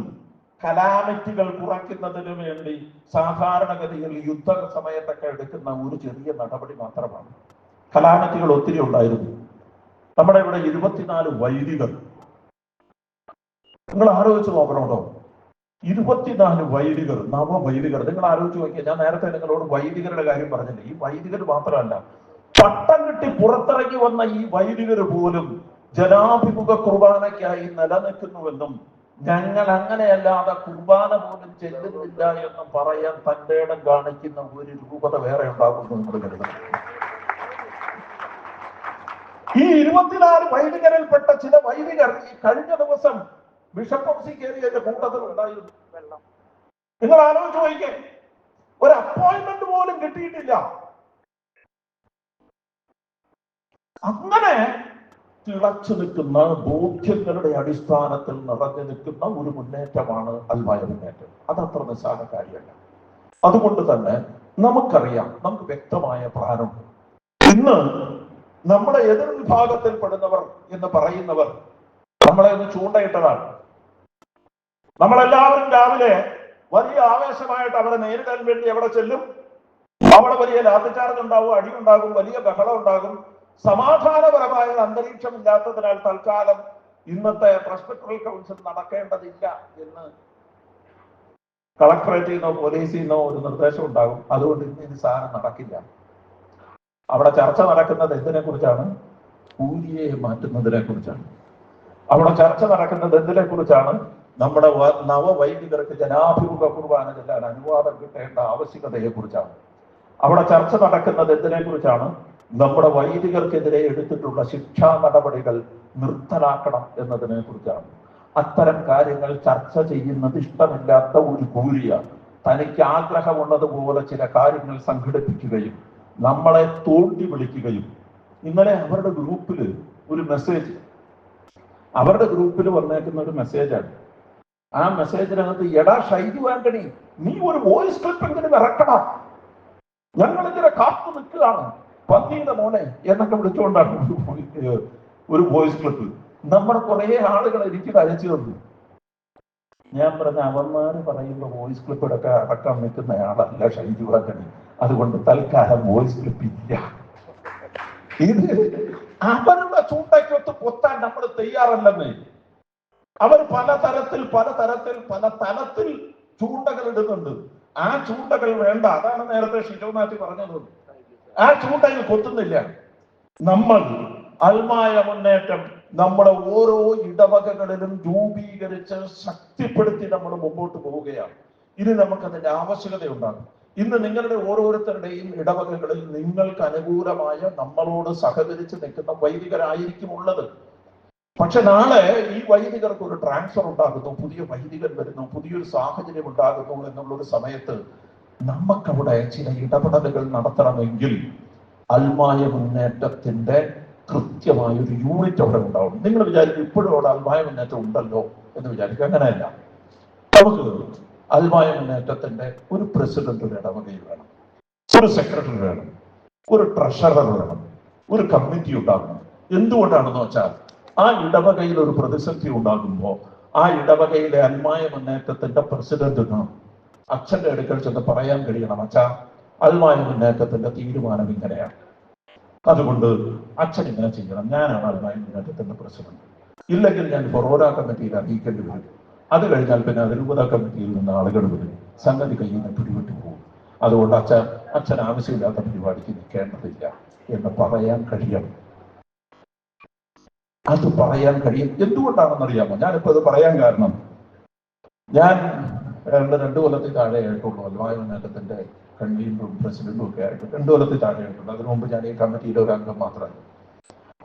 കലാമിറ്റികൾ കുറയ്ക്കുന്നതിന് വേണ്ടി സാധാരണഗതിയിൽ യുദ്ധ സമയത്തൊക്കെ എടുക്കുന്ന ഒരു ചെറിയ നടപടി മാത്രമാണ്. കലാമിറ്റികൾ ഒത്തിരി ഉണ്ടായിരുന്നു. നമ്മുടെ ഇവിടെ ഇരുപത്തിനാല് വൈദികർ. നിങ്ങൾ ആലോചിച്ച് നോക്കണോട്ടോ ഇരുപത്തിനാല് വൈദികർ നവവൈദികർ. നിങ്ങൾ ആലോചിച്ച് നോക്കിയാൽ ഞാൻ നേരത്തെ നിങ്ങളോട് വൈദികരുടെ കാര്യം പറഞ്ഞില്ല? ഈ വൈദികർ മാത്രമല്ല പട്ടം കിട്ടി പുറത്തിറങ്ങി വന്ന ഈ വൈദികർ പോലും ജനാഭിമുഖ കുർബാനയ്ക്കായി നിലനിൽക്കുന്നുവെന്നും ഞങ്ങൾ അങ്ങനെയല്ലാതെ കുർബാന പോലും ചെല്ലുന്നില്ല എന്ന് പറയാൻ തന്റെ ഇടം കാണിക്കുന്ന ഒരു രൂപത വേറെ ഉണ്ടാകുന്നു കരുതുന്നു. ഈ ഇരുപത്തിനാല് വൈദികരിൽപ്പെട്ട ചില വൈദികർ ഈ കഴിഞ്ഞ ദിവസം ബിഷപ്പ് കയറി എന്റെ കൂട്ടത്തിൽ ഉണ്ടായിരുന്നു നിങ്ങൾ ആലോചിച്ച് നോക്കിക്കേ ഒരു അപ്പോയിന്റ്മെന്റ് പോലും കിട്ടിയിട്ടില്ല. അങ്ങനെ തിളച്ചു നിൽക്കുന്ന ബോധ്യങ്ങളുടെ അടിസ്ഥാനത്തിൽ നിറഞ്ഞു നിൽക്കുന്ന ഒരു മുന്നേറ്റമാണ് അൽമായ മുന്നേറ്റം. അത് അത്ര നിസ്സാര കാര്യമല്ല. അതുകൊണ്ട് തന്നെ നമുക്കറിയാം നമുക്ക് വ്യക്തമായ പ്ലാനുണ്ട് ഇന്ന് നമ്മുടെ എതിർ വിഭാഗത്തിൽപ്പെടുന്നവർ എന്ന് പറയുന്നവർ നമ്മളെ ഒന്ന് ചൂണ്ടയിട്ടതാണ്. നമ്മളെല്ലാവരും രാവിലെ വലിയ ആവേശമായിട്ട് അവരെ നേരിടാൻ വേണ്ടി എവിടെ ചെല്ലും? അവിടെ വലിയ ലാത്തിച്ചാർജ് ഉണ്ടാവും അടിയുണ്ടാകും വലിയ ബഹളം ഉണ്ടാകും സമാധാനപരമായ അന്തരീക്ഷം ഇല്ലാത്തതിനാൽ തൽക്കാലം ഇന്നത്തെ പ്രസ്പെക്ടറൽ കൗൺസിൽ നടക്കേണ്ടതില്ല എന്ന് കളക്ടറേറ്റിൽ നിന്നോ പോലീസിൽ നിന്നോ ഒരു നിർദ്ദേശം ഉണ്ടാകും. അതുകൊണ്ട് ഇന്ന് ഇത് സാധനം നടക്കില്ല. അവിടെ ചർച്ച നടക്കുന്നത് എന്തിനെ കുറിച്ചാണ് കൂലിയെ മാറ്റുന്നതിനെ കുറിച്ചാണ് അവിടെ ചർച്ച നടക്കുന്നത് എന്തിനെ കുറിച്ചാണ് നമ്മുടെ നവവൈദികർക്ക് ജനാഭിമുഖ കുർബാന ചെല്ലാൻ അനുവാദം കിട്ടേണ്ട ആവശ്യകതയെ കുറിച്ചാണ് അവിടെ ചർച്ച നടക്കുന്നത് എന്തിനെ കുറിച്ചാണ് നമ്മുടെ വൈദികർക്കെതിരെ എടുത്തിട്ടുള്ള ശിക്ഷാ നടപടികൾ നിർത്തലാക്കണം എന്നതിനെ കുറിച്ചാണ് അത്തരം കാര്യങ്ങൾ ചർച്ച ചെയ്യുന്നത് ഇഷ്ടമില്ലാത്ത ഒരു കൂലിയാണ്. തനിക്ക് ആഗ്രഹമുള്ളതുപോലെ ചില കാര്യങ്ങൾ സംഘടിപ്പിക്കുകയും നമ്മളെ തോണ്ടി വിളിക്കുകയും. ഇന്നലെ അവരുടെ ഗ്രൂപ്പിൽ ഒരു മെസ്സേജ് അവരുടെ ഗ്രൂപ്പിൽ വന്നേക്കുന്ന ഒരു മെസ്സേജാണ്. ആ മെസ്സേജിനകത്ത് എടാ ഷൈജു ആന്റണി നീ ഒരു വോയിസ് ക്ലിപ്പ് എങ്കിലും ഇറക്കണം ഞങ്ങളിങ്ങനെ കാത്തു നിൽക്കുകയാണ്. പന്നിയുടെ മോനെ എന്നൊക്കെ വിളിച്ചുകൊണ്ടാണ് ഒരു വോയിസ് ക്ലിപ്പ്. നമ്മുടെ കുറെ ആളുകൾ എനിക്ക് അയച്ചു തന്നു. ഞാൻ പറഞ്ഞ അവന്മാര് പറയുന്ന വോയിസ് ക്ലിപ്പ് അടക്കം നിൽക്കുന്നയാളല്ല ഷൈജു ആന്റണി. അതുകൊണ്ട് തൽക്കാലം വോയിസ് ക്ലിപ്പ് ഇല്ല. ഇത് അവരുടെ ചൂണ്ടയ്ക്കൊത്ത് പൊത്താൻ നമ്മൾ തയ്യാറല്ലെന്നേ. അവർ പലതരത്തിൽ പലതരത്തിൽ പല തലത്തിൽ ചൂണ്ടകൾ ഇടുന്നുണ്ട്. ആ ചൂണ്ടകൾ വേണ്ട. അതാണ് നേരത്തെ ഷിജോനാഥി പറഞ്ഞത്. ആ ചൂണ്ടയിൽ കൊത്തുന്നില്ല. നമ്മൾ അൽമായ മുന്നേറ്റം നമ്മുടെ ഓരോ ഇടവകകളിലും രൂപീകരിച്ച് ശക്തിപ്പെടുത്തി നമ്മൾ മുമ്പോട്ട് പോവുകയാണ്. ഇനി നമുക്കതിന്റെ ആവശ്യകതയുണ്ടാകും. ഇന്ന് നിങ്ങളുടെ ഓരോരുത്തരുടെയും ഇടവകകളിൽ നിങ്ങൾക്ക് അനുകൂലമായ നമ്മളോട് സഹകരിച്ച് നിൽക്കുന്ന വൈദികരായിരിക്കും ഉള്ളത്. പക്ഷെ നാളെ ഈ വൈദികർക്ക് ഒരു ട്രാൻസ്ഫർ ഉണ്ടാകുന്നു പുതിയ വൈദികൻ വരുന്നു പുതിയൊരു സാഹചര്യം ഉണ്ടാകുന്നു എന്നുള്ള ഒരു സമയത്ത് നമുക്കവിടെ ചില ഇടപെടലുകൾ നടത്തണമെങ്കിൽ അൽമായ മുന്നേറ്റത്തിന്റെ കൃത്യമായ ഒരു യൂണിറ്റ് അവിടെ ഉണ്ടാവും നിങ്ങൾ വിചാരിക്കും ഇപ്പോഴും അവിടെ അൽമായ മുന്നേറ്റം ഉണ്ടല്ലോ എന്ന് വിചാരിക്കും. അങ്ങനെയല്ല. നമുക്ക് അൽമായ മുന്നേറ്റത്തിന്റെ ഒരു പ്രസിഡന്റ് ഒരു ഇടവകയിൽ വേണം ഒരു സെക്രട്ടറി വേണം ഒരു ട്രഷറർ വേണം ഒരു കമ്മിറ്റി ഉണ്ടാകണം എന്തുകൊണ്ടാണെന്ന് വെച്ചാൽ ആ ഇടവകയിൽ ഒരു പ്രതിസന്ധി ഉണ്ടാകുമ്പോൾ ആ ഇടവകയിലെ അന്മായ മുന്നേറ്റത്തിന്റെ പ്രസിഡന്റിന് അച്ഛന്റെ അടുക്കൽ ചെന്ന് പറയാൻ കഴിയണം അച്ഛ അൽമായ മുന്നേറ്റത്തിന്റെ തീരുമാനം ഇങ്ങനെയാണ്. അതുകൊണ്ട് അച്ഛൻ ഇങ്ങനെ ചെയ്യണം. ഞാനാണ് അൽമായ മുന്നേറ്റത്തിന്റെ പ്രസിഡന്റ് ഇല്ലെങ്കിൽ ഞാൻ ഫൊറോന കമ്മിറ്റിയിൽ അറിയിക്കേണ്ടി വരും. അത് കഴിഞ്ഞാൽ പിന്നെ അതിരൂപത കമ്മിറ്റിയിൽ നിന്ന് ആളുകൾ വരും. സംഗതി കയ്യിൽ നിന്ന് പിടിവിട്ടു പോകും. അതുകൊണ്ട് അച്ഛൻ അച്ഛൻ ആവശ്യമില്ലാത്ത പരിപാടിക്ക് നിൽക്കേണ്ടതില്ല എന്ന് പറയാൻ കഴിയണം. അത് പറയാൻ കഴിയും. എന്തുകൊണ്ടാണെന്ന് അറിയാമോ ഞാനിപ്പോ അത് പറയാൻ കാരണം ഞാൻ രണ്ട് രണ്ടു കൊല്ലത്തിൽ താഴെ ആയിട്ടുള്ളൂ. അൽവായ മുന്നേറ്റത്തിന്റെ കൺവീനറും പ്രസിഡന്റും ഒക്കെ ആയിട്ട് രണ്ടു കൊല്ലത്തിൽ താഴെ ആയിട്ടുള്ളൂ. അതിനു മുമ്പ് ഞാൻ ഈ കമ്മിറ്റിയുടെ ഒരു അംഗം മാത്രമായി.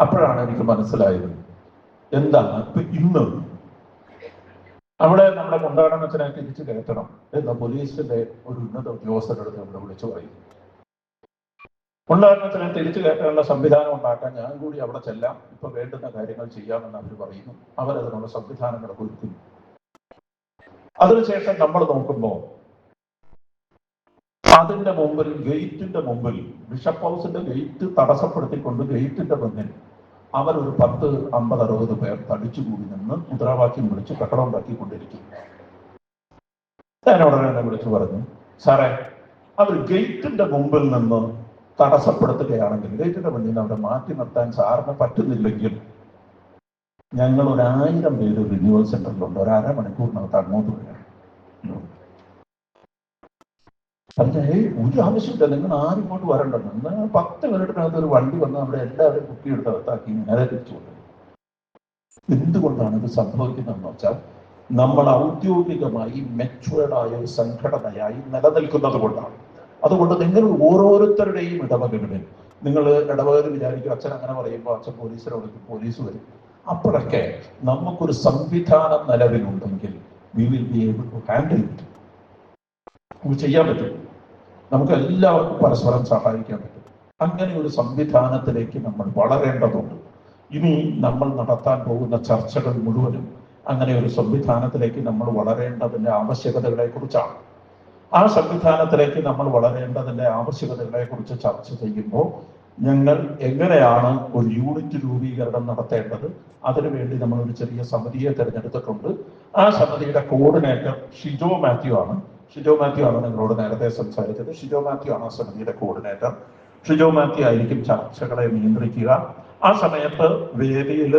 അപ്പോഴാണ് എനിക്ക് മനസ്സിലായത് എന്താണ് ഇപ്പൊ ഇന്ന് അവിടെ നമ്മുടെ കൊണ്ടാടനത്തിനെ തിരിച്ചു കയറ്റണം എന്ന് പോലീസിന്റെ ഒരു ഉന്നത ഉദ്യോഗസ്ഥരുടെ നമ്മൾ വിളിച്ചു പറയും. കൊണ്ടാടനത്തിനെ തിരിച്ചു കയറ്റാനുള്ള സംവിധാനം ഉണ്ടാക്കാൻ ഞാൻ കൂടി അവിടെ ചെല്ലാം. ഇപ്പൊ വേണ്ടുന്ന കാര്യങ്ങൾ ചെയ്യാമെന്ന് അവർ പറയുന്നു. അവരതിനുള്ള സംവിധാനങ്ങൾ ഒരുക്കുന്നു. അതിനുശേഷം നമ്മൾ നോക്കുമ്പോൾ അതിന്റെ മുമ്പിൽ ഗേറ്റിന്റെ മുമ്പിൽ ബിഷപ്പ് ഹൗസിന്റെ ഗേറ്റ് തടസ്സപ്പെടുത്തിക്കൊണ്ട് ഗേറ്റിന്റെ മുന്നിൽ അവരൊരു പത്ത് അമ്പത് അറുപത് പേർ തടിച്ചുകൂടി നിന്ന് മുദ്രാവാക്യം വിളിച്ച് കെട്ടടം ഉണ്ടാക്കിക്കൊണ്ടിരിക്കും ഞാൻ ഉടനെ വിളിച്ചു പറഞ്ഞു സാറേ അവർ ഗേറ്റിന്റെ മുമ്പിൽ നിന്ന് തടസ്സപ്പെടുത്തുകയാണെങ്കിൽ ഗ്രേറ്റർ നിന്ന് അവിടെ മാറ്റി നിർത്താൻ സാറിന് പറ്റുന്നില്ലെങ്കിൽ ഞങ്ങൾ ഒരു ആയിരം പേര് റിന്യൂവൽ സെന്ററിലുണ്ട് ഒരു അരമണിക്കൂറിനകത്ത് അങ്ങോട്ട് വരാം. പറഞ്ഞേ ഒരു ആവശ്യമില്ല. നിങ്ങൾ ആരും ഇങ്ങോട്ട് വരണ്ടെന്ന്. എന്നാൽ പത്ത് മിനിറ്റിനകത്ത് ഒരു വണ്ടി വന്ന് അവിടെ എല്ലാവരും കുട്ടിയെടുത്ത് അകത്താക്കി നേരെ തിരിച്ചു എന്തുകൊണ്ടാണ് ഇത് സംഭവിക്കുന്നതെന്ന് വെച്ചാൽ നമ്മൾ ഔദ്യോഗികമായി മെച്ചുവേർഡായ ഒരു സംഘടനയായി നിലനിൽക്കുന്നത് കൊണ്ടാണ്. അതുകൊണ്ട് നിങ്ങൾ ഓരോരുത്തരുടെയും ഇടവകകളിൽ നിങ്ങൾ ഇടപെടൽ വിചാരിക്കും അച്ഛൻ അങ്ങനെ പറയുമ്പോൾ അച്ഛൻ പോലീസിനെ വിളിക്കും പോലീസ് വരും. അപ്പോഴൊക്കെ നമുക്കൊരു സംവിധാനം നിലവിലുണ്ടെങ്കിൽ we will be able to handle it നമുക്ക് ചെയ്യാൻ പറ്റും. നമുക്ക് എല്ലാവർക്കും പരസ്പരം സഹായിക്കാൻ പറ്റും. അങ്ങനെ ഒരു സംവിധാനത്തിലേക്ക് നമ്മൾ വളരേണ്ടതുണ്ട്. ഇനി നമ്മൾ നടത്താൻ പോകുന്ന ചർച്ചകൾ മുഴുവനും അങ്ങനെ ഒരു സംവിധാനത്തിലേക്ക് നമ്മൾ വളരേണ്ടതിന്റെ ആവശ്യകതകളെ കുറിച്ചാണ് ആ സംവിധാനത്തിലേക്ക് നമ്മൾ വളരേണ്ടതിന്റെ ആവശ്യകതകളെ കുറിച്ച് ചർച്ച ചെയ്യുമ്പോൾ ഞങ്ങൾ എങ്ങനെയാണ് ഒരു യൂണിറ്റ് രൂപീകരണം നടത്തേണ്ടത്? അതിനുവേണ്ടി നമ്മൾ ഒരു ചെറിയ സമിതിയെ തിരഞ്ഞെടുത്തിട്ടുണ്ട്. ആ സമിതിയുടെ കോർഡിനേറ്റർ ഷിജോ മാത്യു ആണ്. ഷിജോ മാത്യു ആണ് നിങ്ങളോട് നേരത്തെ സംസാരിച്ചത്. ഷിജോ മാത്യു ആണ് ആ സമിതിയുടെ കോർഡിനേറ്റർ. ഷിജോ മാത്യു ആയിരിക്കും ചർച്ചകളെ നിയന്ത്രിക്കുക. ആ സമയത്ത് വേദിയിൽ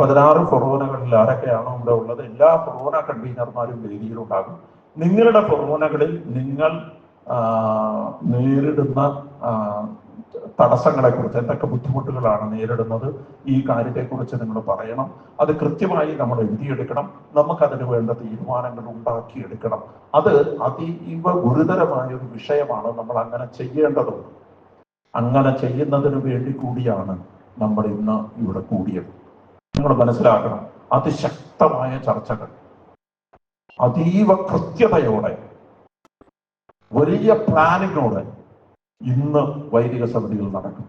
പതിനാറ് ഫൊറോനകളിൽ ആരൊക്കെയാണോ ഇവിടെ ഉള്ളത് എല്ലാ ഫൊറോന കൺവീനർമാരും വേദിയിലുണ്ടാകും. നിങ്ങളുടെ ഹോർമോണുകളിൽ നിങ്ങൾ നേരിടുന്ന തടസ്സങ്ങളെ കുറിച്ച് എന്തൊക്കെ ബുദ്ധിമുട്ടുകളാണ് നേരിടുന്നത് ഈ കാര്യത്തെക്കുറിച്ച് നിങ്ങൾ പറയണം. അത് കൃത്യമായി നമ്മൾ എഴുതിയെടുക്കണം. നമുക്ക് അതിന് വേണ്ട തീരുമാനങ്ങൾ ഉണ്ടാക്കിയെടുക്കണം. അത് അതീവ ഗുരുതരമായ ഒരു വിഷയമാണ് നമ്മൾ അങ്ങനെ ചെയ്യേണ്ടതുണ്ട്. അങ്ങനെ ചെയ്യുന്നതിന് വേണ്ടി കൂടിയാണ് നമ്മൾ ഇന്ന് ഇവിടെ കൂടിയത്. നിങ്ങൾ മനസ്സിലാക്കണം അതിശക്തമായ ചർച്ചകൾ. അതീവ കൃത്യതയോടെ വലിയ പ്ലാനിങ്ങോടെ ഇന്ന് വൈദിക സമിതികൾ നടക്കും.